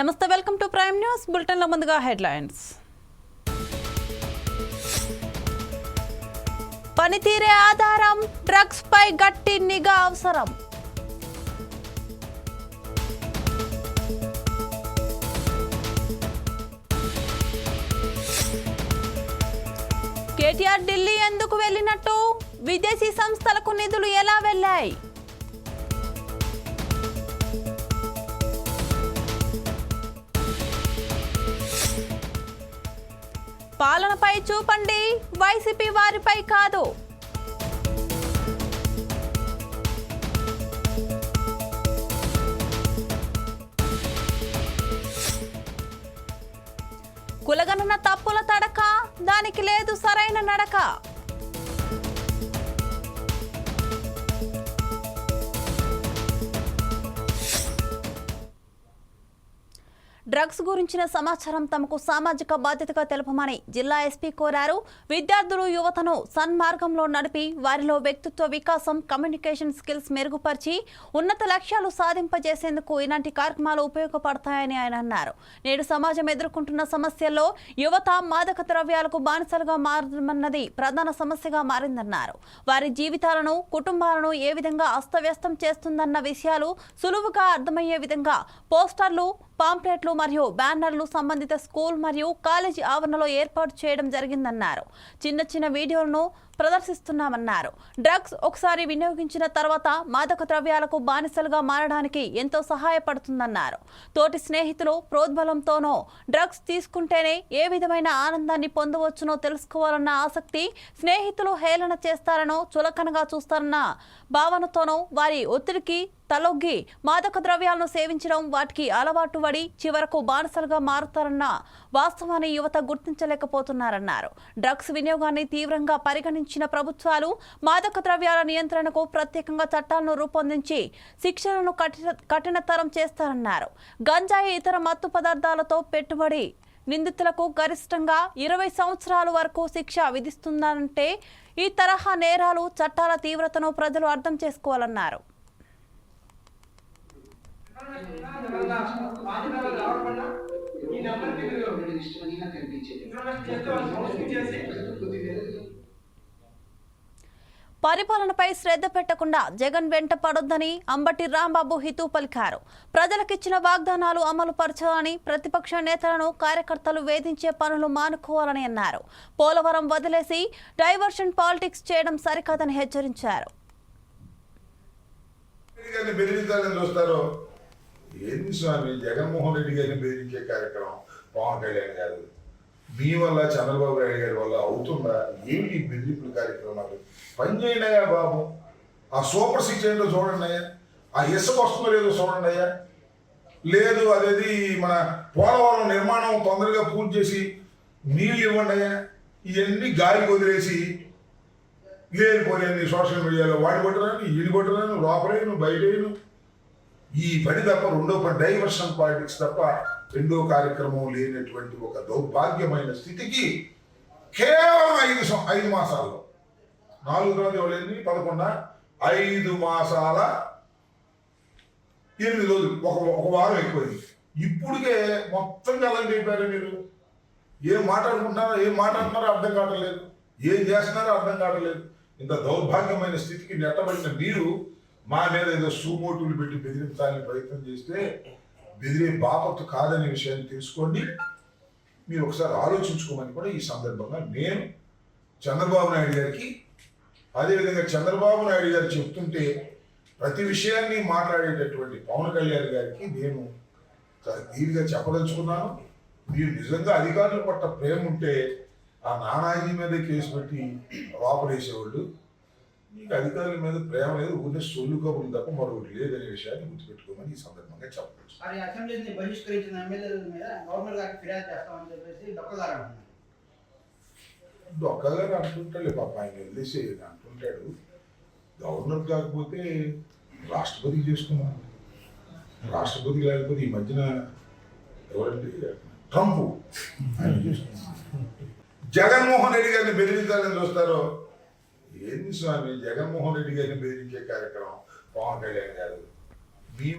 నమస్తే welcome to prime news బులెటిన్లో ముందుగా హెడ్లైన్స్. పనితీరే ఆధారం డ్రగ్స్ పై గట్టి నిఘా అవసరం. కేటీఆర్ ఢిల్లీ ఎందుకు వెళ్ళినట్టు? విదేశీ సంస్థలకు నిధులు ఎలా వెళ్ళాయి? పాలనపై చూపండి. వైసీపీ వారిపై కాదు. కులగణన తప్పుల తడక దానికి లేదు సరైన నడక. డ్రగ్స్ గురించిన సమాచారం తమకు సామాజిక బాధ్యతగా తెలపమని జిల్లా ఎస్పీ కోరారు. విద్యార్థులు యువతను సన్మార్గంలో నడిపి వారిలో వ్యక్తిత్వ వికాసం కమ్యూనికేషన్ స్కిల్స్ మెరుగుపరిచి ఉన్నత లక్ష్యాలు సాధింపజేసేందుకు ఇలాంటి కార్యక్రమాలు ఉపయోగపడతాయని ఆయన అన్నారు. నేడు సమాజం ఎదుర్కొంటున్న సమస్యల్లో యువత మాదక ద్రవ్యాలకు బానిసలుగా మారమన్నది ప్రధాన సమస్యగా మారిందన్నారు. వారి జీవితాలను కుటుంబాలను ఏ విధంగా అస్తవ్యస్తం చేస్తుందన్న విషయాలు సులువుగా అర్థమయ్యే విధంగా పోస్టర్లు పాంప్లెట్లు మరియు బ్యానర్లు సంబంధిత స్కూల్ మరియు కాలేజీ ఆవరణలో ఏర్పాటు చేయడం జరిగిందన్నారు. చిన్న చిన్న వీడియోలను ప్రదర్శిస్తున్నామన్నారు. డ్రగ్స్ ఒకసారి వినియోగించిన తర్వాత మాదక ద్రవ్యాలకు బానిసలుగా మారడానికి ఎంతో సహాయపడుతుందన్నారు. తోటి స్నేహితులు ప్రోద్బలంతోనో డ్రగ్స్ తీసుకుంటేనే ఏ విధమైన ఆనందాన్ని పొందవచ్చునో తెలుసుకోవాలన్న ఆసక్తి స్నేహితులు హేళన చేస్తారనో చులకనగా చూస్తారన్న భావనతోనో వారి ఒత్తిడికి తలొగ్గి మాదక ద్రవ్యాలను సేవించడం వాటికి అలవాటు పడి చివరకు బానిసలుగా మారుతారన్న వాస్తవాన్ని యువత గుర్తించలేకపోతున్నారన్నారు. డ్రగ్స్ వినియోగాన్ని తీవ్రంగా పరిగణించిన ప్రభుత్వాలు మాదక ద్రవ్యాల నియంత్రణకు ప్రత్యేకంగా చట్టాలను రూపొందించి శిక్షలను కఠిన కఠినతరం చేస్తారన్నారు. గంజాయి ఇతర మత్తు పదార్థాలతో పెట్టుబడి నిందితులకు గరిష్టంగా ఇరవై సంవత్సరాల వరకు శిక్ష విధిస్తుందంటే ఈ తరహా నేరాలు చట్టాల తీవ్రతను ప్రజలు అర్థం చేసుకోవాలన్నారు. పరిపాలనపై శ్రద్ధ పెట్టకుండా జగన్ వెంట పడొద్దని అంబటి రాంబాబు హితూ పలికారు. ప్రజలకిచ్చిన వాగ్దానాలు అమలు పరచాలని ప్రతిపక్ష నేతలను కార్యకర్తలు వేధించే పనులు మానుకోవాలని అన్నారు. పోలవరం వదిలేసి డైవర్షన్ పాలిటిక్స్ చేయడం సరికాదని హెచ్చరించారు రెడ్డి గారిని బెదిరించాలని చూస్తారు ఏంది స్వామి? జగన్మోహన్ రెడ్డి గారిని బెదిరించే కార్యక్రమం పవన్ కళ్యాణ్ గారు. మీ వల్ల చంద్రబాబు నాయుడు గారి వల్ల అవుతుందా? ఏమిటి బెదిరింపుల కార్యక్రమాలు పని చేయండి బాబు. ఆ సూపర్ సిక్స్ ఏంటో చూడండి అయ్యా. ఆ ఇసుక వస్తుందో లేదో చూడండి అయ్యా. లేదు అదేది మన పోలవరం నిర్మాణం తొందరగా పూర్తి చేసి నీళ్ళు ఇవ్వండి అయ్యా. ఇవన్నీ గాలికి వదిలేసి లేనిపోయి సోషల్ మీడియాలో వాడి కొట్టరాను ఈడి కొట్టరాను లోపలేను బయటేను. ఈ పని తప్ప రెండో పని డైవర్షన్ పాలిటిక్స్ తప్ప రెండో కార్యక్రమం లేనటువంటి ఒక దౌర్భాగ్యమైన స్థితికి కేవలం ఐదు ఐదు మాసాల్లో. నాలుగు రోజులు ఎవరైంది పదకొండ? ఐదు మాసాల ఎనిమిది రోజులు. ఒక ఒక వారం ఎక్కువైంది. ఇప్పుడుకే మొత్తం కలండి అయిపోయారు మీరు. ఏం మాట్లాడుకుంటున్నారో ఏం మాట్లాడుతున్నారో అర్థం కావట్లేదు. ఏం చేస్తున్నారో అర్థం కావట్లేదు. ఇంత దౌర్భాగ్యమైన స్థితికి నెట్టబడిన మీరు మా మీద ఏదో సూమోటులు పెట్టి బెదిరించాలని ప్రయత్నం చేస్తే బెదిరే బాపత్తు కాదనే విషయాన్ని తెలుసుకోండి. మీరు ఒకసారి ఆలోచించుకోమని కూడా ఈ సందర్భంగా నేను చంద్రబాబు నాయుడు గారికి అదేవిధంగా చంద్రబాబు నాయుడు గారు చెప్తుంటే ప్రతి విషయాన్ని మాట్లాడేటటువంటి పవన్ కళ్యాణ్ గారికి నేను దీనిగా చెప్పదలుచుకున్నాను. మీరు నిజంగా అధికారుల పట్ల ప్రేమ ఉంటే ఆ నానాజీ మీద కేసు పెట్టి లోపలేసేవాళ్ళు మీకు అధికారుల మీద ప్రేమ లేదు ఊరికే సొల్లు కబుర్లు తప్ప మరొకటి లేదనే విషయాన్ని గుర్తుపెట్టుకోమని ఈ సందర్భంగా చెప్పవచ్చు. మరి అసెంబ్లీని బహిష్కరించిన ఎమ్మెల్యేల మీద గవర్నర్ గారికి ఫిర్యాదు చేస్తామని చెప్పేసి డొక్కగారు అంటున్నారు. దొక్కగా అంటుంటాడు పాప ఆయన వదిలేసి అంటుంటాడు. గవర్నర్ కాకపోతే రాష్ట్రపతి చేసుకున్నాను రాష్ట్రపతి లేకపోతే ఈ మధ్యన ఎవరంటే ట్రంప్ ఆయన చేసుకున్నాడు. జగన్మోహన్ రెడ్డి గారిని బెదిరించాలని చూస్తారో? ఏంది స్వామి? జగన్మోహన్ రెడ్డి గారిని బెదిరించే కార్యక్రమం పవన్ కళ్యాణ్ గారు మీ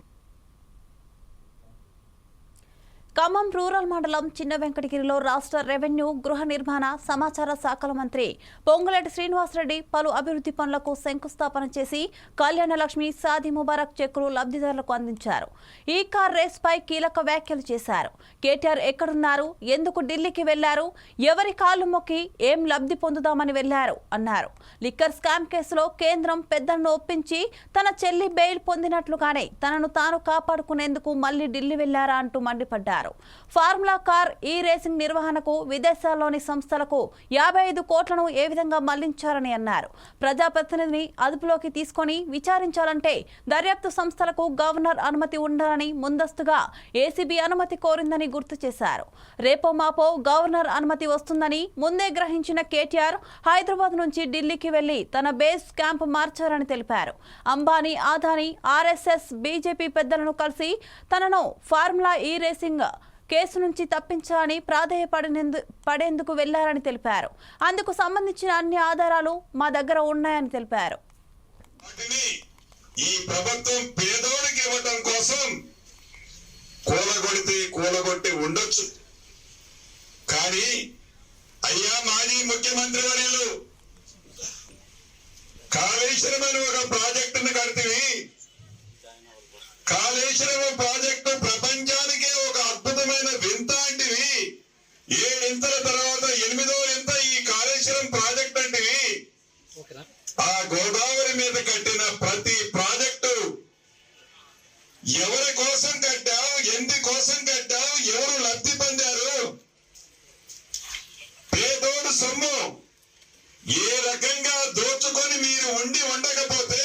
ఖమ్మం రూరల్ మండలం చిన్న వెంకటగిరిలో రాష్ట్ర రెవెన్యూ గృహ నిర్మాణ సమాచార శాఖల మంత్రి పొంగులేటి శ్రీనివాసరెడ్డి పలు అభివృద్ధి పనులకు శంకుస్థాపన చేసి కళ్యాణలక్ష్మి సాది ముబారక్ చెక్కులు లబ్ధిదారులకు అందించారు. ఈ కార్ రేస్ పై కీలక వ్యాఖ్యలు చేశారు. కేటీఆర్ ఎక్కడున్నారు? ఎందుకు ఢిల్లీకి వెళ్ళారు? ఎవరి కాళ్ళు మొక్కి ఏం లబ్ధి పొందుదామని వెళ్ళారు? అన్నారు. లిక్కర్ స్కామ్ కేసులో కేంద్రం పెద్దలను ఒప్పించి తన చెల్లి బెయిల్ పొందినట్లుగానే తనను తాను కాపాడుకునేందుకు మళ్ళీ ఢిల్లీ వెళ్ళారా అంటూ మండిపడ్డారు. ఫార్ములా కార్ ఈ రేసింగ్ నిర్వహణకు విదేశాల్లోని సంస్థలకు యాభై ఐదు కోట్లను ఏ విధంగా మళ్ళించారని అన్నారు. ప్రజాప్రతినిధిని అదుపులోకి తీసుకొని విచారించాలంటే దర్యాప్తు సంస్థలకు గవర్నర్ అనుమతి ఉండాలని ముందస్తుగా ఏసీబీ అనుమతి కోరిందని గుర్తు చేశారు. రేపో మాపో గవర్నర్ అనుమతి వస్తుందని ముందే గ్రహించిన కేటీఆర్ హైదరాబాద్ నుంచి ఢిల్లీకి వెళ్ళి తన బేస్ క్యాంప్ మార్చారని తెలిపారు. అంబానీ ఆదాని ఆర్ఎస్ఎస్ బీజేపీ పెద్దలను కలిసి తనను ఫార్ములా ఈ రేసింగ్ కేసు నుంచి తప్పించాలని ప్రాధేయపడినందు పడేందుకు వెళ్ళారని తెలిపారు. అందుకు సంబంధించిన అన్ని ఆధారాలు మా దగ్గర ఉన్నాయని తెలిపారు. ఈ ప్రభుత్వం పేదోడికి ఇవ్వటం కోసం కూలగొడితే కూలగొట్టి ఉండొచ్చు. కానీ అయ్యా మాజీ ముఖ్యమంత్రి వర్యులు కాళేశ్వరం అని ఒక ప్రాజెక్టును కడితే కాళేశ్వరం ప్రాజెక్టు ప్రపంచానికే ఒక అద్భుతమైన వింత అంటివి. ఏడింతల తర్వాత ఎనిమిదో వింత ఈ కాళేశ్వరం ప్రాజెక్ట్ అంటివి ఆ గోదావరి మీద కట్టిన ప్రతి ప్రాజెక్టు ఎవరి కోసం కట్టావు ఎందు కోసం కట్టావు ఎవరు లబ్ధి పొందారు పేదోడు సొమ్ము ఏ రకంగా దోచుకొని మీరు ఉండి ఉండకపోతే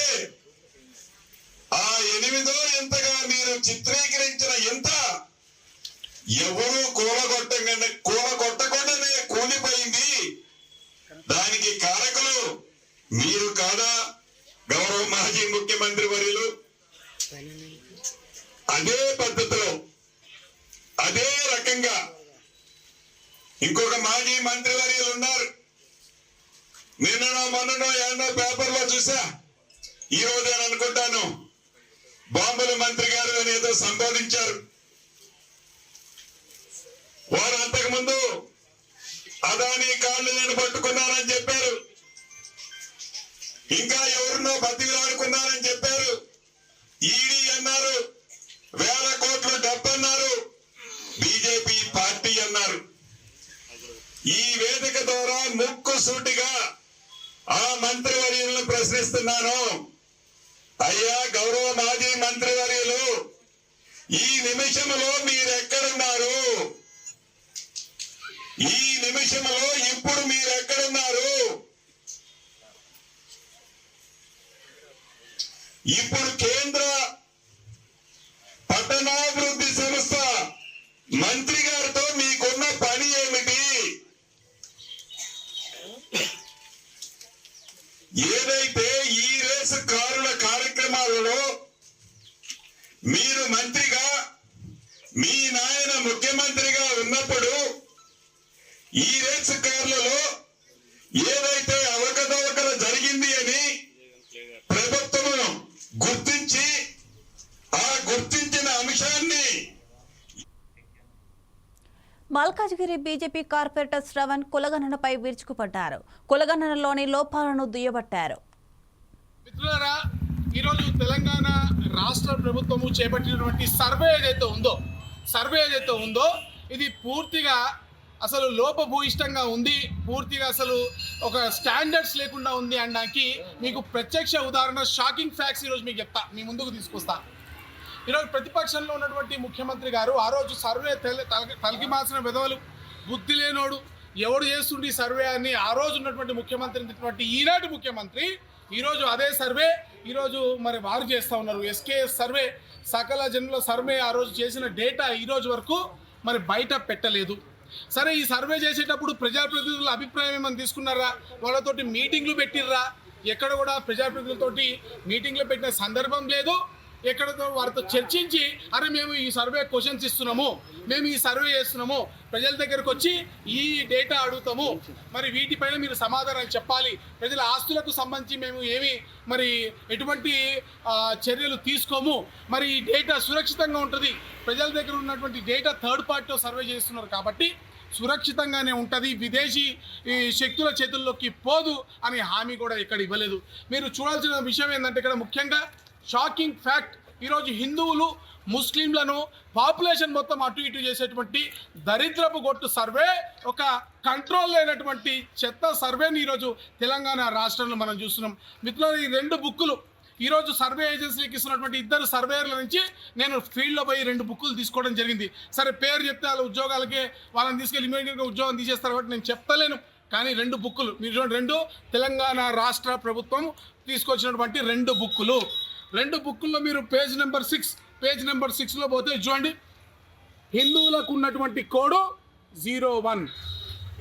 ఆ ఎనిమిదో ఎంతగా మీరు చిత్రీకరించిన ఎంత ఎవరు కూలగొట్టకుండా కూలగొట్టకుండానే కూలిపోయింది దానికి కారకులు మీరు కాదా గౌరవ మాజీ ముఖ్యమంత్రి వర్యులు అదే పద్ధతిలో ముఖ్యంగా ఇంకొక మాజీ మంత్రి వర్యులు ఉన్నారు. నిన్ననో మొన్ననో ఎన్నో పేపర్లో చూసా? ఈ రోజు అని అనుకుంటాను. బాంబుల మంత్రి గారు అని ఏదో సంబోధించారు. వారు అంతకుముందు అదాని కాళ్ళు నేను పట్టుకున్నానని చెప్పారు. ఇంకా ఎవరినో బతికిలాడుకున్నారని చెప్పారు. ఈడీ అన్నారు వేల కోట్లు డబ్బు అన్నారు. బీజేపీ పార్టీ అన్నారు. ఈ వేదిక ద్వారా ముక్కు సూటిగా ఆ మంత్రివర్యులను ప్రశ్నిస్తున్నాను. అయ్యా గౌరవ మాజీ మంత్రివర్యులు ఈ నిమిషంలో మీరు ఎక్కడున్నారు ఈ నిమిషంలో ఇప్పుడు మీరు ఎక్కడున్నారు ఇప్పుడు కేంద్ర పట్టణాభివృద్ధి మంత్రి గారితో మీకున్న పని ఏమిటి? ఏదైతే ఈ రేసు కారుల కార్యక్రమాలలో మీరు మంత్రిగా మీ నాయన ముఖ్యమంత్రిగా ఉన్నప్పుడు ఈ రేసు కార్లలో ఏదైతే అవకతవకలు జరిగింది అని ప్రభుత్వము గుర్తించి మల్కాజ్గిరి బీజేపీ కార్పొరేటర్ శ్రవణ్ కులగణనపై విరుచుకుపడ్డారు. కులగణనలోని లోపాలను దుయ్యబట్టారు. మిత్రులారా ఈరోజు తెలంగాణ రాష్ట్ర ప్రభుత్వము చేపట్టినటువంటి సర్వే ఏదైతే ఉందో సర్వే ఏదైతే ఉందో ఇది పూర్తిగా అసలు లోపభూయిష్టంగా ఉంది పూర్తిగా అసలు ఒక స్టాండర్డ్స్ లేకుండా ఉంది అనడానికి మీకు ప్రత్యక్ష ఉదాహరణ షాకింగ్ ఫ్యాక్ట్స్ ఈరోజు మీకు చెప్తా మీ ముందుకు తీసుకొస్తా. ఈరోజు ప్రతిపక్షంలో ఉన్నటువంటి ముఖ్యమంత్రి గారు ఆ రోజు సర్వే తల తలకి- తలకి మాసిన విధవలు బుద్ధి లేనోడు ఎవడు చేస్తుండే సర్వే అని ఆ రోజు ఉన్నటువంటి ముఖ్యమంత్రి అయినటువంటి ఈనాటి ముఖ్యమంత్రి ఈరోజు అదే సర్వే. ఈరోజు మరి వారు చేస్తూ ఉన్నారు. ఎస్కేఎస్ సర్వే సకల జనుల సర్వే ఆ రోజు చేసిన డేటా ఈరోజు వరకు మరి బయట పెట్టలేదు. సరే ఈ సర్వే చేసేటప్పుడు ప్రజాప్రతినిధుల అభిప్రాయం ఏమైనా తీసుకున్నారా? వాళ్ళతోటి మీటింగ్లు పెట్టిర్రా? ఎక్కడ కూడా ప్రజాప్రతినిధులతోటి మీటింగ్లు పెట్టిన సందర్భం లేదు. ఎక్కడతో వారితో చర్చించి అరే మేము ఈ సర్వే క్వశ్చన్స్ ఇస్తున్నాము మేము ఈ సర్వే చేస్తున్నాము ప్రజల దగ్గరకు వచ్చి ఈ డేటా అడుగుతాము. మరి వీటిపైన మీరు సమాధానం చెప్పాలి. ప్రజల ఆస్తులకు సంబంధించి మేము ఏమి మరి ఎటువంటి చర్యలు తీసుకోము. మరి ఈ డేటా సురక్షితంగా ఉంటుంది. ప్రజల దగ్గర ఉన్నటువంటి డేటా థర్డ్ పార్టీతో సర్వే చేస్తున్నారు కాబట్టి సురక్షితంగానే ఉంటుంది. విదేశీ ఈ శక్తుల చేతుల్లోకి పోదు అనే హామీ కూడా ఇక్కడ ఇవ్వలేదు. మీరు చూడాల్సిన విషయం ఏంటంటే ఇక్కడ ముఖ్యంగా షాకింగ్ ఫ్యాక్ట్. ఈరోజు హిందువులు ముస్లింలను పాపులేషన్ మొత్తం అటు ఇటు చేసేటువంటి దరిద్రపు గొట్టు సర్వే ఒక కంట్రోల్ లేనటువంటి చెత్త సర్వేని ఈరోజు తెలంగాణ రాష్ట్రంలో మనం చూస్తున్నాం. మిత్రులు ఈ రెండు బుక్కులు ఈరోజు సర్వే ఏజెన్సీకి ఇస్తున్నటువంటి ఇద్దరు సర్వేయర్ల నుంచి నేను ఫీల్డ్లో పోయి రెండు బుక్కులు తీసుకోవడం జరిగింది. సరే పేరు చెప్తే వాళ్ళ ఉద్యోగాలకే వాళ్ళని తీసుకెళ్ళి ఇమీడియట్గా ఉద్యోగం తీసేస్తారు కాబట్టి నేను చెప్తలేను. కానీ రెండు బుక్కులు మీరు చూడండి రెండు తెలంగాణ రాష్ట్ర ప్రభుత్వం తీసుకొచ్చినటువంటి రెండు బుక్కులు. రెండు బుక్కుల్లో మీరు page number six page number సిక్స్లో పోతే చూడండి. హిందువులకు ఉన్నటువంటి కోడు జీరో వన్.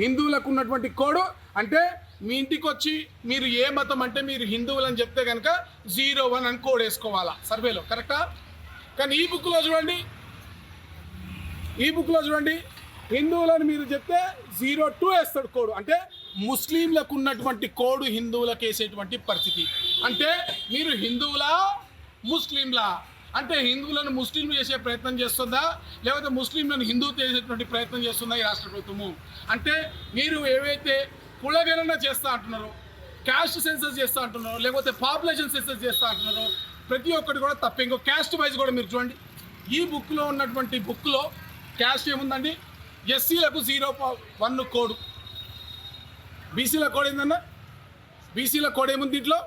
హిందువులకు ఉన్నటువంటి కోడు అంటే మీ ఇంటికి వచ్చి మీరు ఏ మతం అంటే మీరు హిందువులు అని చెప్తే కనుక జీరో వన్ అని కోడ్ వేసుకోవాలా? సర్వేలో కరెక్టా? కానీ ఈ బుక్లో చూడండి. ఈ బుక్లో చూడండి. హిందువులని మీరు చెప్తే జీరో టూ వేస్తాడు కోడ్. అంటే ముస్లింలకు ఉన్నటువంటి కోడ్ హిందువులకు వేసేటువంటి పరిస్థితి. అంటే మీరు హిందువులా ముస్లింలా? అంటే హిందువులను ముస్లింలు చేసే ప్రయత్నం చేస్తుందా? లేకపోతే ముస్లింలను హిందూ చేసేటువంటి ప్రయత్నం చేస్తుందా ఈ రాష్ట్ర ప్రభుత్వము? అంటే మీరు ఏవైతే కులగణన చేస్తా అంటున్నారో క్యాస్ట్ సెన్సస్ చేస్తా అంటున్నారో లేకపోతే పాపులేషన్ సెన్సస్ చేస్తా అంటున్నారో ప్రతి ఒక్కటి కూడా తప్ప. ఇంకో క్యాస్ట్ వైజ్ కూడా మీరు చూడండి. ఈ బుక్లో ఉన్నటువంటి బుక్లో క్యాస్ట్ ఏముందండి? ఎస్సీలకు జీరో వన్ కోడ్. బీసీల కోడ్ ఏందన్నా? బీసీల కోడ్ ఏముంది దీంట్లో?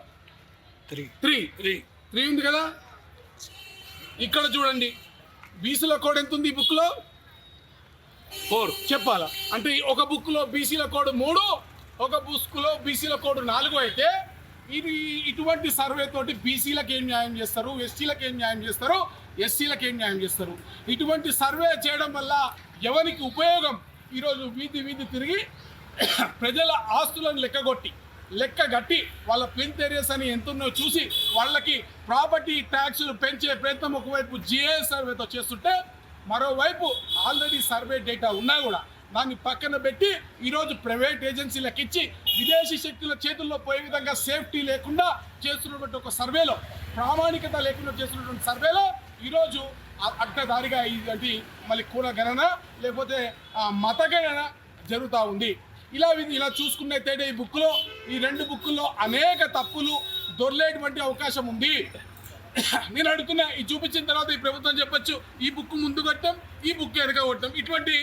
త్రీ త్రీ త్రీ త్రీ ఉంది కదా? ఇక్కడ చూడండి. బీసీల కోడ్ ఎంత ఉంది ఈ బుక్లో ఫోర్ చెప్పాలా? అంటే ఒక బుక్లో బీసీల కోడ్ మూడు ఒక బుక్లో బీసీల కోడ్ నాలుగు అయితే ఇది ఇటువంటి సర్వే తోటి బీసీలకు ఏం న్యాయం చేస్తారు? ఎస్సీలకు ఏం న్యాయం చేస్తారు? ఎస్సీలకు ఏం న్యాయం చేస్తారు? ఇటువంటి సర్వే చేయడం వల్ల ఎవరికి ఉపయోగం? ఈరోజు వీధి వీధి తిరిగి ప్రజల ఆస్తులను లెక్కగొట్టి లెక్క గట్టి వాళ్ళ ప్లింత్ ఏరియాస్ అని ఎంతున్నో చూసి వాళ్ళకి ప్రాపర్టీ ట్యాక్స్లు పెంచే ప్రయత్నం ఒకవైపు జిఏ సర్వేతో చేస్తుంటే మరోవైపు ఆల్రెడీ సర్వే డేటా ఉన్నా కూడా దాన్ని పక్కన పెట్టి ఈరోజు ప్రైవేట్ ఏజెన్సీలకు ఇచ్చి విదేశీ శక్తుల చేతుల్లో పోయే విధంగా సేఫ్టీ లేకుండా చేస్తున్నటువంటి ఒక సర్వేలో ప్రామాణికత లేకుండా చేస్తున్నటువంటి సర్వేలో ఈరోజు అడ్డదారిగా ఇది మళ్ళీ కుల గణన లేకపోతే ఆ, మత గణన జరుగుతూ ఉంది. ఇలా ఇది ఇలా చూసుకున్నట్టయితే ఈ బుక్లో. ఈ రెండు బుక్కుల్లో అనేక తప్పులు దొరలేటువంటి అవకాశం ఉంది. నేను అడుగుతున్నా ఈ చూపించిన తర్వాత ఈ ప్రభుత్వం చెప్పొచ్చు ఈ బుక్ ముందు కొట్టడం ఈ బుక్ వెనక కొట్టాం. ఇటువంటి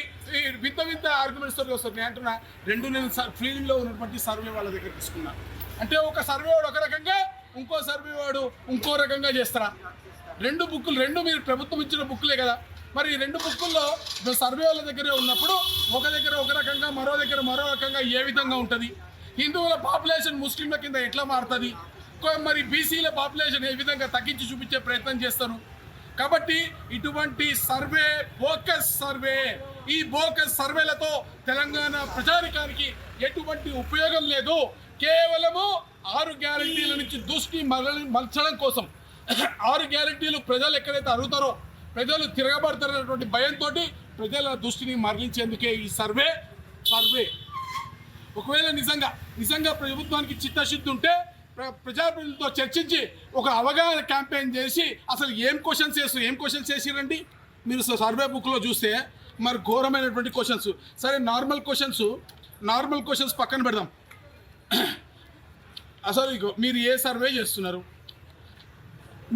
వింత వింత ఆర్గ్యుమెంట్స్ తోటి వస్తుంది. నేను అంటున్నా రెండు నేను ఫీల్డ్లో ఉన్నటువంటి సర్వే వాళ్ళ దగ్గర తీసుకున్నా. అంటే ఒక సర్వే వాడు ఒక రకంగా ఇంకో సర్వే వాడు ఇంకో రకంగా చేస్తారా? రెండు బుక్కులు రెండు మీరు ప్రభుత్వం ఇచ్చిన బుక్లే కదా. మరి ఈ రెండు బుక్కుల్లో సర్వే వాళ్ళ దగ్గరే ఉన్నప్పుడు ఒక దగ్గర ఒక రకంగా మరో దగ్గర మరో రకంగా ఏ విధంగా ఉంటుంది? హిందువుల పాపులేషన్ ముస్లింల కింద ఎట్లా మారుతుంది? మరి బీసీల పాపులేషన్ ఏ విధంగా తగ్గించి చూపించే ప్రయత్నం చేస్తారు? కాబట్టి ఇటువంటి సర్వే బోకస్ సర్వే ఈ బోకస్ సర్వేలతో తెలంగాణ ప్రజానికానికి ఎటువంటి ఉపయోగం లేదు. కేవలము ఆరు గ్యారంటీల నుంచి దృష్టి మరలి మలచడం కోసం. ఆరు గ్యారంటీలు ప్రజలు ఎక్కడైతే అడుగుతారో ప్రజలు తిరగబడతారనేటువంటి భయంతో ప్రజల దృష్టిని మరలించేందుకే ఈ సర్వే సర్వే. ఒకవేళ నిజంగా నిజంగా ప్రభుత్వానికి చిత్తశుద్ధి ఉంటే ప్రజాప్రతినిధులతో చర్చించి ఒక అవగాహన క్యాంపెయిన్ చేసి అసలు ఏం క్వశ్చన్స్ చేస్తారు ఏం క్వశ్చన్స్ చేసిరండి? మీరు సర్వే బుక్లో చూస్తే మరి ఘోరమైనటువంటి క్వశ్చన్స్. సరే నార్మల్ క్వశ్చన్స్ నార్మల్ క్వశ్చన్స్ పక్కన పెడదాం. అసలు మీరు ఏ సర్వే చేస్తున్నారు?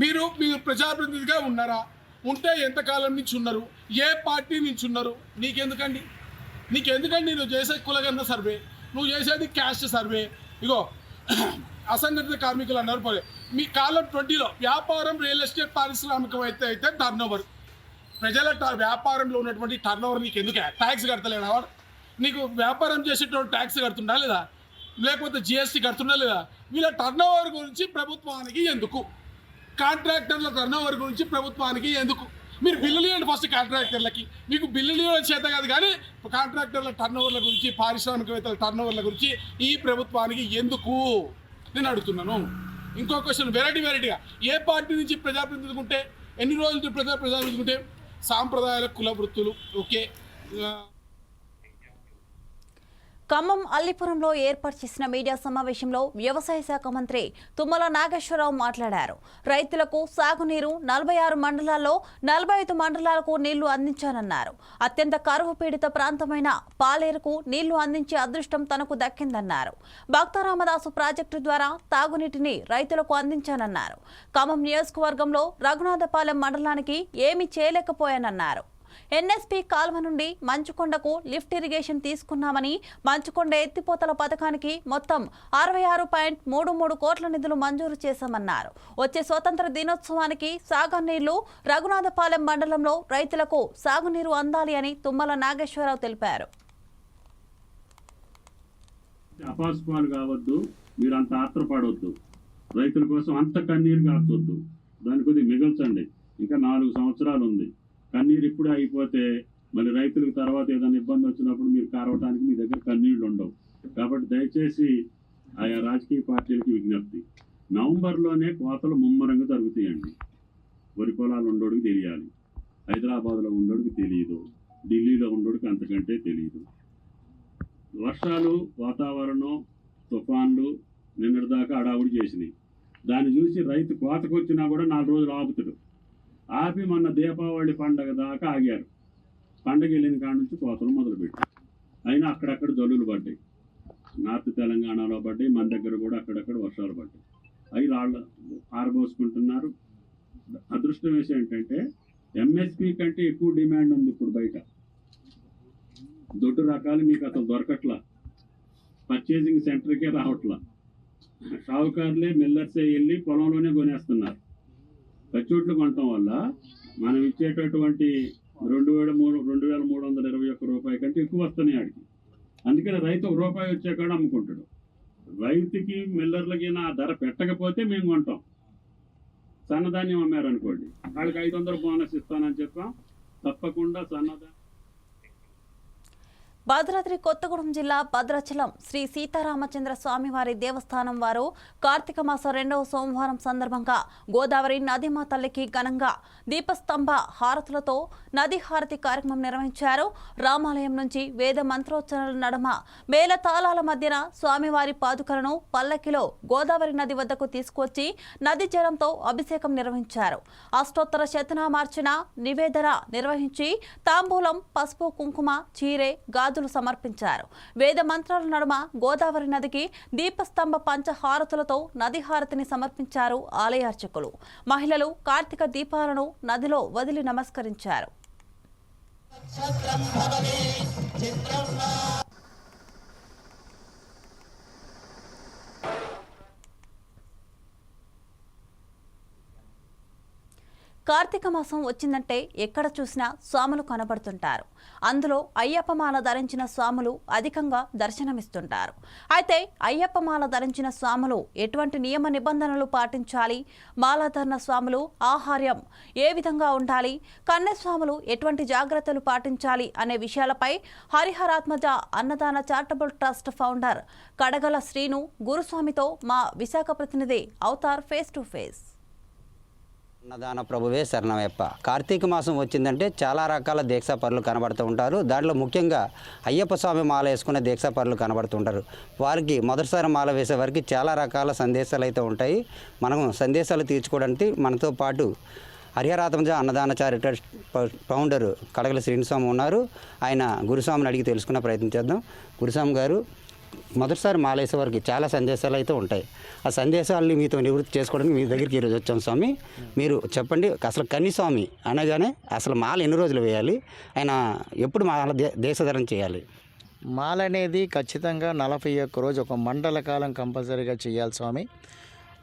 మీరు మీరు ప్రజాప్రతినిధిగా ఉన్నారా? ఉంటే ఎంతకాలం నుంచి ఉన్నారు ఏ పార్టీ నుంచి ఉన్నారు నీకెందుకండి? నీకెందుకండి నువ్వు చేసే కులగన్న సర్వే? నువ్వు చేసేది క్యాస్ట్ సర్వే? ఇగో అసంఘటిత కార్మికులు అన్నారు పోలే. మీ కాలం ట్వంటీలో వ్యాపారం రియల్ ఎస్టేట్ పారిశ్రామికమైతే అయితే టర్న్ ఓవర్ ప్రజల ట- వ్యాపారంలో ఉన్నటువంటి టర్న్ ఓవర్ నీకు ఎందుకు ట్యాక్స్ కడతలేదా నీకు వ్యాపారం చేసేటప్పుడు ట్యాక్స్ కడుతుండా లేదా? లేకపోతే జిఎస్టీ కడుతుండా లేదా? వీళ్ళ టర్న్ ఓవర్ గురించి ప్రభుత్వానికి ఎందుకు? కాంట్రాక్టర్ల టర్నోవర్ గురించి ప్రభుత్వానికి ఎందుకు? మీరు బిల్లులు ఇవ్వండి ఫస్ట్ కాంట్రాక్టర్లకి. మీకు బిల్లులు ఇవ్వడం చేత కాదు కానీ కాంట్రాక్టర్ల టర్నోవర్ల గురించి పారిశ్రామికవేత్తల టర్నోవర్ల గురించి ఈ ప్రభుత్వానికి ఎందుకు? నేను అడుగుతున్నాను. ఇంకో క్వశ్చన్ వెరైటీ వెరైటీగా ఏ పార్టీ నుంచి ప్రజాప్రతినిధులుకుంటే ఎన్ని రోజులు ప్రజా ప్రజాప్రతినిధులు సాంప్రదాయాల కుల వృత్తులు ఓకే ఖమ్మం అల్లిపురంలో ఏర్పాటు చేసిన మీడియా సమావేశంలో వ్యవసాయ శాఖ మంత్రి తుమ్మల నాగేశ్వరరావు మాట్లాడారు. రైతులకు సాగునీరు నలభై ఆరు మండలాల్లో నలభై ఐదు మండలాలకు నీళ్ళు అందించానన్నారు. అత్యంత కరువు పీడిత ప్రాంతమైన పాలేరుకు నీళ్ళు అందించే అదృష్టం తనకు దక్కిందన్నారు. భక్తరామదాసు ప్రాజెక్టు ద్వారా తాగునీటిని రైతులకు అందించానన్నారు. ఖమ్మం నియోజకవర్గంలో రఘునాథపాలెం మండలానికి ఏమీ చేయలేకపోయానన్నారు. ఎన్ఎస్పి కాల్వ నుండి మంచుకొండకు లిఫ్ట్ ఇరిగేషన్ తీసుకున్నామని మంచుకొండ ఎత్తిపోతల పథకానికి మొత్తం అరవై ఆరు పాయింట్ మూడు మూడు కోట్ల నిధులు మంజూరు చేశామన్నారు. వచ్చే స్వతంత్ర దినోత్సవానికి సాగునీళ్ళు రఘునాథపాలెం మండలంలో రైతులకు సాగునీరు అందాలి అని తుమ్మల నాగేశ్వరరావు తెలిపారు. అపాస్పాలు కావద్దు మీరు అంత ఆత్రపడవద్దు రైతుల కోసం అంత కన్నీరు కాచొద్దు దాని కొద్దిగా మిగల్చండి. ఇంకా నాలుగు సంవత్సరాలు ఉంది కన్నీరు ఇప్పుడే అయిపోతే మళ్ళీ రైతులకు తర్వాత ఏదైనా ఇబ్బంది వచ్చినప్పుడు మీరు కారవటానికి మీ దగ్గర కన్నీళ్ళు ఉండవు. కాబట్టి దయచేసి ఆయా రాజకీయ పార్టీలకి విజ్ఞప్తి. నవంబర్లోనే కోతలు ముమ్మరంగా జరుగుతాయండి. వరి పొలాలు ఉండోడికి తెలియాలి. హైదరాబాద్లో ఉండోడికి తెలియదు. ఢిల్లీలో ఉండోడికి అంతకంటే తెలియదు. వర్షాలు వాతావరణం తుఫాన్లు నిన్నటిదాకా అడావుడి చేసినాయి. దాన్ని చూసి రైతు కోతకొచ్చినా కూడా నాలుగు రోజులు ఆపుతాడు ఆపి మొన్న దీపావళి పండగ దాకా ఆగారు. పండగ వెళ్ళిన కాడ నుంచి కోతలు మొదలుపెట్టారు. అయినా అక్కడక్కడ జల్లులు పడ్డాయి. నార్త్ తెలంగాణలో పడ్డాయి మన దగ్గర కూడా అక్కడక్కడ వర్షాలు పడ్డాయి. అవి రాళ్ళ ఆరబోసుకుంటున్నారు. అదృష్టం విషయం ఏంటంటే ఎంఎస్పి కంటే ఎక్కువ డిమాండ్ ఉంది ఇప్పుడు బయట. దొడ్డు రకాలు మీకు అసలు దొరకట్లా. పర్చేసింగ్ సెంటర్కే రావట్లా. షావుకారులే మిల్లర్సే వెళ్ళి పొలంలోనే కొనేస్తున్నారు. పచ్చోట్లు కొనటం వల్ల మనం ఇచ్చేటటువంటి రెండు వేల మూడు రెండు వేల మూడు వందల ఇరవై ఒక్క రూపాయి కంటే ఎక్కువ వస్తున్నాయి ఆడికి. అందుకని రైతు ఒక రూపాయి వచ్చే కాడ అమ్ముకుంటాడు. రైతుకి మిల్లర్లకి నా ధర పెట్టకపోతే మేము కొంటాం. సన్నధాన్యం అమ్మారనుకోండి. వాళ్ళకి ఐదు వందలు బోనస్ ఇస్తానని చెప్పాం. తప్పకుండా సన్నధాన్యం భద్రాద్రి కొత్తగూడెం జిల్లా భద్రాచలం శ్రీ సీతారామచంద్ర స్వామివారి దేవస్థానం వారు కార్తీక మాసం రెండవ సోమవారం సందర్భంగా గోదావరి నదిమా తల్లికి ఘనంగా దీపస్తంభ హారతులతో నది హారతి కార్యక్రమం నిర్వహించారు. రామాలయం నుంచి వేద మంత్రోచ్చరణల నడమ మేళ తాళాల మధ్యన స్వామివారి పాదుకలను పల్లకిలో గోదావరి నది వద్దకు తీసుకొచ్చి నది జలంతో అభిషేకం నిర్వహించారు. అష్టోత్తర శతనామార్చన నివేదన నిర్వహించి తాంబూలం పసుపు కుంకుమ చీరె గాజులు సమర్పించారు. వేద మంత్రాల నడుమ గోదావరి నదికి దీపస్తంభ పంచహారతులతో నది హారతిని సమర్పించారు ఆలయార్చకులు. మహిళలు కార్తీక దీపాలను నదిలో వదిలి నమస్కరించారు. కార్తీక మాసం వచ్చిందంటే ఎక్కడ చూసినా స్వాములు కనబడుతుంటారు. అందులో అయ్యప్పమాల ధరించిన స్వాములు అధికంగా దర్శనమిస్తుంటారు. అయితే అయ్యప్పమాల ధరించిన స్వాములు ఎటువంటి నియమ నిబంధనలు పాటించాలి? మాలాధరణ స్వాములు ఆహార్యం ఏ విధంగా ఉండాలి? కన్యస్వాములు ఎటువంటి జాగ్రత్తలు పాటించాలి అనే విషయాలపై Hariharatmaja Annadana charitable trust founder Kadagala Srinu గురుస్వామితో మా విశాఖ ప్రతినిధి అవతార్ ఫేస్ టు ఫేస్. అన్నదాన ప్రభువే శరణమయ్యప్ప. కార్తీక మాసం వచ్చిందంటే చాలా రకాల దీక్షా పనులు కనబడుతూ ఉంటారు. దాంట్లో ముఖ్యంగా అయ్యప్ప స్వామి మాల వేసుకునే దీక్షాపరులు కనబడుతుంటారు వారికి మొదటిసారి మాల వేసే వారికి చాలా రకాల సందేశాలు అయితే ఉంటాయి. మనం సందేశాలు తీర్చుకోవడానికి మనతో పాటు హరిహరాత్మజ అన్నదాన చారిటర్ ఫౌండర్ కడగల శ్రీనిస్వామి ఉన్నారు. ఆయన గురుస్వామిని అడిగి తెలుసుకునే ప్రయత్నం చేద్దాం. గురుస్వామి గారు మొదటిసారి మాలేసే వారికి చాలా సందేశాలు అయితే ఉంటాయి. ఆ సందేశాలని మీతో నివృత్తి చేసుకోవడానికి మీ దగ్గరికి ఈరోజు వచ్చాం స్వామి. మీరు చెప్పండి అసలు కన్నిస్వామి అనగానే అసలు మాల ఎన్ని రోజులు వేయాలి? ఆయన ఎప్పుడు మాల దే దేశధరం చేయాలి? మాల అనేది ఖచ్చితంగా నలభై ఒక్క రోజు ఒక మండల కాలం కంపల్సరీగా చేయాలి స్వామి.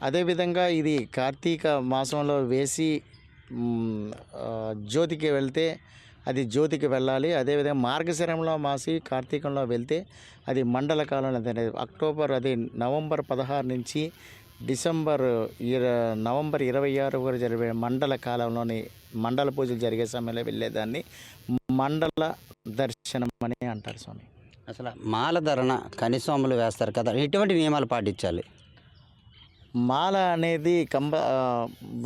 అదేవిధంగా ఇది కార్తీక మాసంలో వేసి జ్యోతికి వెళ్తే అది జ్యోతికి వెళ్ళాలి. అదేవిధంగా మార్గశిరంలో మాసి కార్తీకంలో వెళ్తే అది మండల కాలం అనేది అక్టోబర్ అది నవంబర్ పదహారు నుంచి డిసెంబర్ ఇర నవంబర్ ఇరవై ఆరు వరకు జరిగే మండల కాలంలోని మండల పూజలు జరిగే సమయంలో వెళ్ళేదాన్ని. మండల దర్శనం అని అంటారు స్వామి. అసలు మాల ధరణ కన్నిస్వాములు వేస్తారు కదా ఎటువంటి నియమాలు పాటించాలి? మాల అనేది కంబ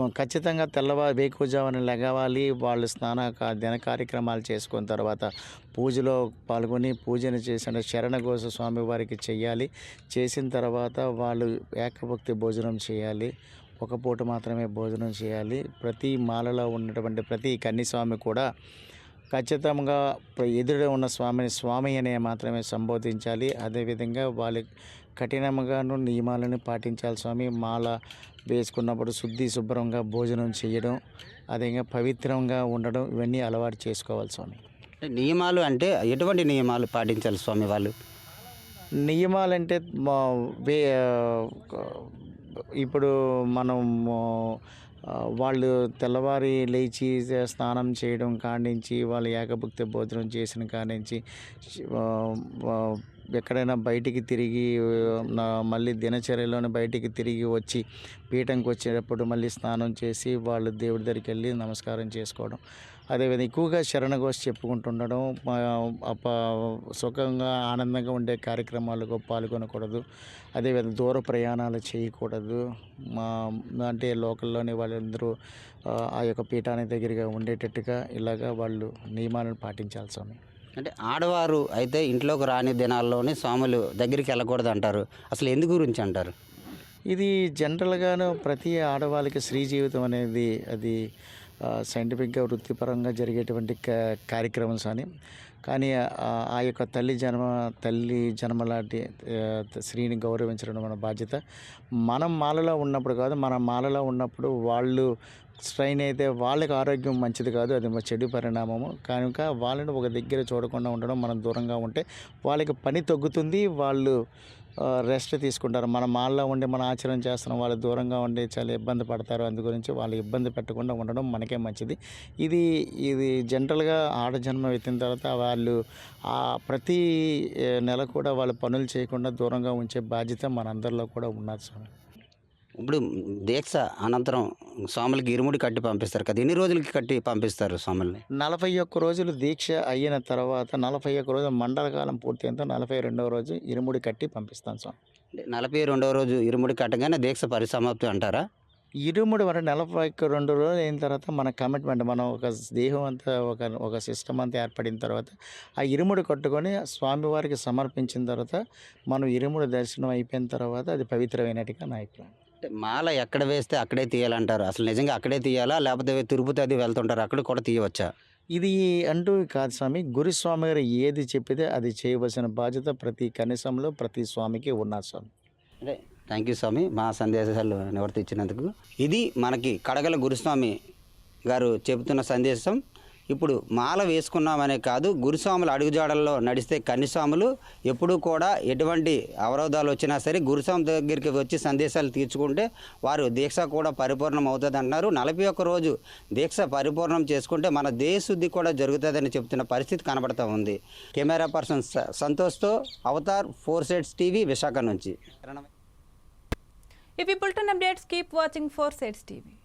ఖచ్చితంగా తెల్లవారు వేకుజామున లెగవాలి. వాళ్ళు స్నాన కా- దిన కార్యక్రమాలు చేసుకున్న తర్వాత పూజలో పాల్గొని పూజను చేసిన శరణఘోష స్వామి వారికి చేయాలి చేసిన తర్వాత వాళ్ళు ఏకభక్తి భోజనం చేయాలి. ఒక పూట మాత్రమే భోజనం చేయాలి. ప్రతి మాలలో ఉన్నటువంటి ప్రతి కన్నిస్వామి కూడా ఖచ్చితంగా ప్ర- ఎదురు ఉన్న స్వామిని స్వామి అనే మాత్రమే సంబోధించాలి. అదేవిధంగా వాళ్ళ కఠినంగాను నియమాలను పాటించాలి స్వామి. మాల వేసుకున్నప్పుడు శుద్ధి శుభ్రంగా భోజనం చేయడం అదేవిధంగా పవిత్రంగా ఉండడం ఇవన్నీ అలవాటు చేసుకోవాలి స్వామి. నియమాలు అంటే ఎటువంటి నియమాలు పాటించాలి స్వామి వాళ్ళు? నియమాలంటే మా వే ఇప్పుడు మనం వాళ్ళు తెల్లవారి లేచి స్నానం చేయడం కానించి వాళ్ళు ఏకభుక్తి భోజనం చేసిన కానించి ఎక్కడైనా బయటికి తిరిగి మళ్ళీ దినచర్యలోనే బయటికి తిరిగి వచ్చి పీఠంకి వచ్చేటప్పుడు మళ్ళీ స్నానం చేసి వాళ్ళు దేవుడి దగ్గరికి వెళ్ళి నమస్కారం చేసుకోవడం. అదేవిధంగా ఎక్కువగా శరణఘోష చెప్పుకుంటుండడం సుఖంగా ఆనందంగా ఉండే కార్యక్రమాలకు పాల్గొనకూడదు. అదేవిధంగా దూర ప్రయాణాలు చేయకూడదు. మా అంటే లోకల్లోని వాళ్ళందరూ ఆ, యొక్క పీఠానికి దగ్గరగా ఉండేటట్టుగా ఇలాగా వాళ్ళు నియమాలను పాటించాలి స్వామి. అంటే ఆడవారు అయితే ఇంట్లోకి రాని దినాల్లోనే స్వాములు దగ్గరికి వెళ్ళకూడదు అంటారు అసలు ఎందు గురించి అంటారు? ఇది జనరల్గాను ప్రతి ఆడవాళ్ళకి స్త్రీ జీవితం అనేది అది సైంటిఫిక్గా వృత్తిపరంగా జరిగేటువంటి కా- కార్యక్రమం సాని. కానీ ఆ యొక్క తల్లి జన్మ తల్లి జన్మ లాంటి స్త్రీని గౌరవించడం మన బాధ్యత. మనం మాలలో ఉన్నప్పుడు కాదు మన మాలలో ఉన్నప్పుడు వాళ్ళు స్ట్రైన్ అయితే వాళ్ళకి ఆరోగ్యం మంచిది కాదు అది మా చెడు పరిణామము. కనుక వాళ్ళని ఒక దగ్గర చూడకుండా ఉండడం మనం దూరంగా ఉంటే వాళ్ళకి పని తగ్గుతుంది వాళ్ళు రెస్ట్ తీసుకుంటారు. మన మాల్లో ఉండి మన ఆచరణ చేస్తున్నాం వాళ్ళు దూరంగా ఉండి చాలా ఇబ్బంది పడతారు. అందు గురించి వాళ్ళు ఇబ్బంది పెట్టకుండా ఉండడం మనకే మంచిది. ఇది ఇది జనరల్గా ఆడ జన్మ ఎత్తిన తర్వాత వాళ్ళు ఆ ప్రతి నెల కూడా వాళ్ళు పనులు చేయకుండా దూరంగా ఉంచే బాధ్యత మనందరిలో కూడా ఉన్నది స్వామి. ఇప్పుడు దీక్ష అనంతరం స్వాములకి ఇరుముడి కట్టి పంపిస్తారు కదా. ఎన్ని రోజులకి కట్టి పంపిస్తారు స్వాముల్ని? నలభై ఒక్క రోజులు దీక్ష అయిన తర్వాత నలభై ఒక్క రోజులు మండలకాలం పూర్తయిన నలభై రెండవ రోజు ఇరుముడి కట్టి పంపిస్తాను స్వామి. నలభై రెండవ రోజు ఇరుముడి కట్టగానే దీక్ష పరిసమాప్తి అంటారా? ఇరుముడి వరకు నలభై ఒక్క రెండు రోజులు అయిన తర్వాత మన కమిట్మెంట్ మనం ఒక దేహం అంతా ఒక ఒక సిస్టమ్ అంతా ఏర్పడిన తర్వాత ఆ ఇరుముడి కట్టుకొని స్వామివారికి సమర్పించిన తర్వాత మనం ఇరుముడి దర్శనం అయిపోయిన తర్వాత అది పవిత్రమైనట్టుగా నా అభిప్రాయం. మాల ఎక్కడ వేస్తే అక్కడే తీయాలంటారు? అసలు నిజంగా అక్కడే తీయాలా? లేకపోతే తిరుపతి అది వెళ్తుంటారు? అక్కడ కూడా తీయవచ్చా? ఇది అంటూ కాదు స్వామి గురుస్వామి గారు ఏది చెప్పితే అది చేయవలసిన బాధ్యత ప్రతి కనీసంలో ప్రతి స్వామికి ఉన్నది స్వామి. అంటే థ్యాంక్ యూ స్వామి. మా సందేశాలు నివర్తించినందుకు. ఇది మనకి కడగల గురుస్వామి గారు చెబుతున్న సందేశం. ఇప్పుడు మాల వేసుకున్నామనే కాదు గురుస్వాముల అడుగుజాడల్లో నడిస్తే కన్నిస్వాములు ఎప్పుడూ కూడా ఎటువంటి అవరోధాలు వచ్చినా సరే గురుస్వామి దగ్గరికి వచ్చి సందేశాలు తీర్చుకుంటే వారు దీక్ష కూడా పరిపూర్ణం అవుతుంది అంటున్నారు నలభై ఒక్క రోజు దీక్ష పరిపూర్ణం చేసుకుంటే మన దేశశుద్ధి కూడా జరుగుతుందని చెప్తున్న పరిస్థితి కనబడతా ఉంది. కెమెరా పర్సన్ స- సంతోష్తో avatar four sets TV Visakha నుంచి. ఇవి bulletin updates keep watching four sides TV